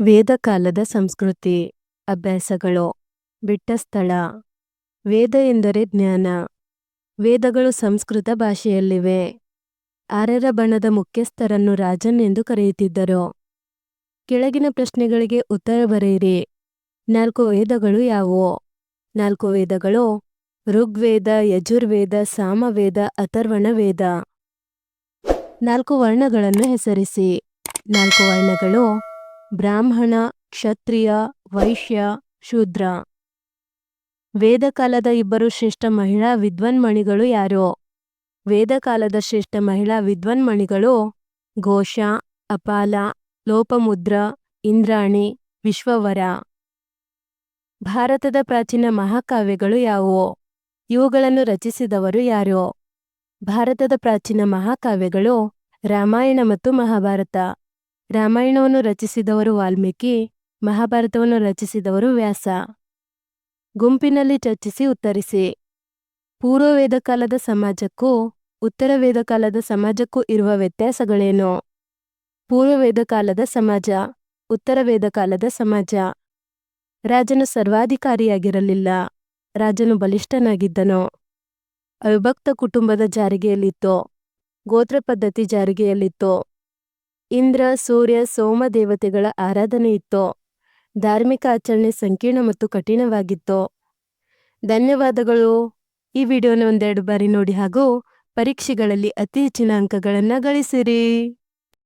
ವೇದಕಾಲದ ಸಂಸ್ಕೃತಿ, ಅಭ್ಯಾಸಗಳು, ಬಿಟ್ಟ ಸ್ಥಳ. ವೇದ ಎಂದರೆ ಜ್ಞಾನ. ವೇದಗಳು ಸಂಸ್ಕೃತ ಭಾಷೆಯಲ್ಲಿವೆ. ಆರರ ಬಣದ ಮುಖ್ಯಸ್ಥರನ್ನು ರಾಜನ್ ಎಂದು ಕರೆಯುತ್ತಿದ್ದರು. ಕೆಳಗಿನ ಪ್ರಶ್ನೆಗಳಿಗೆ ಉತ್ತರ ಬರೆಯಿರಿ. ನಾಲ್ಕು ವೇದಗಳು ಯಾವುವು? ನಾಲ್ಕು ವೇದಗಳು ಋಗ್ವೇದ, ಯಜುರ್ವೇದ, ಸಾಮವೇದ ಅಥರ್ವಣ ವೇದ ನಾಲ್ಕು ವರ್ಣಗಳನ್ನು ಹೆಸರಿಸಿ. ನಾಲ್ಕು ವರ್ಣಗಳು ಬ್ರಾಹ್ಮಣ, ಕ್ಷತ್ರಿಯ, ವೈಶ್ಯ, ಶೂದ್ರ. ವೇದಕಾಲದ ಇಬ್ಬರು ಶ್ರೇಷ್ಠ ಮಹಿಳಾ ವಿದ್ವನ್ಮಣಿಗಳು ಯಾರು? ವೇದಕಾಲದ ಶ್ರೇಷ್ಠ ಮಹಿಳಾ ವಿದ್ವನ್ಮಣಿಗಳು ಘೋಷ, ಅಪಾಲ, ಲೋಪಮುದ್ರ, ಇಂದ್ರಾಣಿ, ವಿಶ್ವವರ. ಭಾರತದ ಪ್ರಾಚೀನ ಮಹಾಕಾವ್ಯಗಳು ಯಾವುವು? ಇವುಗಳನ್ನು ರಚಿಸಿದವರು ಯಾರು? ಭಾರತದ ಪ್ರಾಚೀನ ಮಹಾಕಾವ್ಯಗಳು ರಾಮಾಯಣ ಮತ್ತು ಮಹಾಭಾರತ. ರಾಮಾಯಣವನ್ನು ರಚಿಸಿದವರು ವಾಲ್ಮೀಕಿ, ಮಹಾಭಾರತವನ್ನು ರಚಿಸಿದವರು ವ್ಯಾಸ. ಗುಂಪಿನಲ್ಲಿ ಚರ್ಚಿಸಿ ಉತ್ತರಿಸಿ. ಪೂರ್ವ ವೇದಕಾಲದ ಸಮಾಜಕ್ಕೂ, ಉತ್ತರ ವೇದಕಾಲದ ಸಮಾಜಕ್ಕೂ ಇರುವ ವ್ಯತ್ಯಾಸಗಳೇನು? ಪೂರ್ವ ವೇದಕಾಲದ ಸಮಾಜ, ಉತ್ತರ ವೇದಕಾಲದ ಸಮಾಜ. ರಾಜನು ಸರ್ವಾಧಿಕಾರಿಯಾಗಿರಲಿಲ್ಲ, ರಾಜನು ಬಲಿಷ್ಠನಾಗಿದ್ದನು. ಅವಿಭಕ್ತ ಕುಟುಂಬದ ಜಾರಿಗೆಯಲ್ಲಿತ್ತು, ಗೋತ್ರ ಪದ್ಧತಿ ಜಾರಿಗೆಯಲ್ಲಿತ್ತು. ಇಂದ್ರ, ಸೂರ್ಯ, ಸೋಮ ದೇವತೆಗಳ ಆರಾಧನೆ ಇತ್ತು ಧಾರ್ಮಿಕ ಆಚರಣೆ ಸಂಕೀರ್ಣ ಮತ್ತು ಕಠಿಣವಾಗಿತ್ತು? ಧನ್ಯವಾದಗಳು. ಈ ವಿಡಿಯೋನ ಒಂದೆರಡು ಬಾರಿ ನೋಡಿ ಹಾಗೂ ಪರೀಕ್ಷೆಗಳಲ್ಲಿ ಅತಿ ಹೆಚ್ಚಿನ ಅಂಕಗಳನ್ನು ಗಳಿಸಿರಿ.